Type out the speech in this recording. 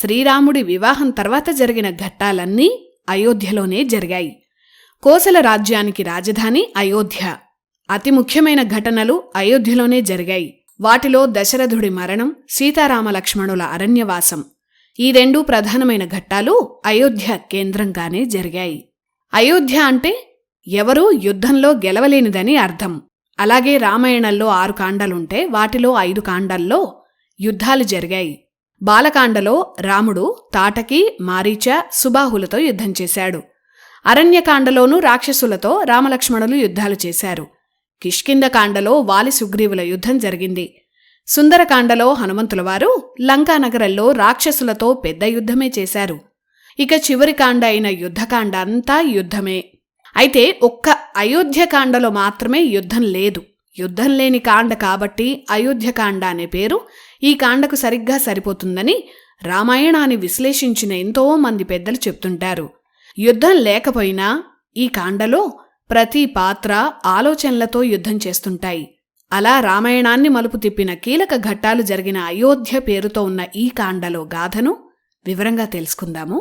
శ్రీరాముడి వివాహం తర్వాత జరిగిన ఘట్టాలన్నీ అయోధ్యలోనే జరిగాయి. కోసల రాజ్యానికి రాజధాని అయోధ్య. అతి ముఖ్యమైన ఘటనలు అయోధ్యలోనే జరిగాయి. వాటిలో దశరథుడి మరణం సీతారామ లక్ష్మణుల అరణ్యవాసం ఈ రెండు ప్రధానమైన ఘట్టాలు అయోధ్య కేంద్రంగానే జరిగాయి. అయోధ్య అంటే ఎవరూ యుద్ధంలో గెలవలేనిదని అర్థం. అలాగే రామాయణంలో ఆరు కాండలుంటే వాటిలో ఐదు కాండల్లో యుద్ధాలు జరిగాయి. బాలకాండలో రాముడు తాటకి మారీచ సుబాహులతో యుద్ధం చేశాడు. అరణ్యకాండలోనూ రాక్షసులతో రామలక్ష్మణులు యుద్ధాలు చేశారు. కిష్కిందకాండలో వాలి సుగ్రీవుల యుద్ధం జరిగింది. సుందరకాండలో హనుమంతులవారు లంకానగరంలో రాక్షసులతో పెద్ద యుద్ధమే చేశారు. ఇక చివరి కాండ అయిన యుద్ధకాండ అంతా యుద్ధమే. అయితే ఒక్క అయోధ్యకాండలో మాత్రమే యుద్ధం లేదు. యుద్ధం లేని కాండ కాబట్టి అయోధ్యకాండ అనే పేరు ఈ కాండకు సరిగ్గా సరిపోతుందని రామాయణాన్ని విశ్లేషించిన ఎంతో మంది పెద్దలు చెప్తుంటారు. యుద్ధం లేకపోయినా ఈ కాండలో ప్రతి పాత్ర ఆలోచనలతో యుద్ధం చేస్తుంటాయి. అలా రామాయణాన్ని మలుపు తిప్పిన కీలక ఘట్టాలు జరిగిన అయోధ్య పేరుతో ఉన్న ఈ కాండలో గాథను వివరంగా తెలుసుకుందాము.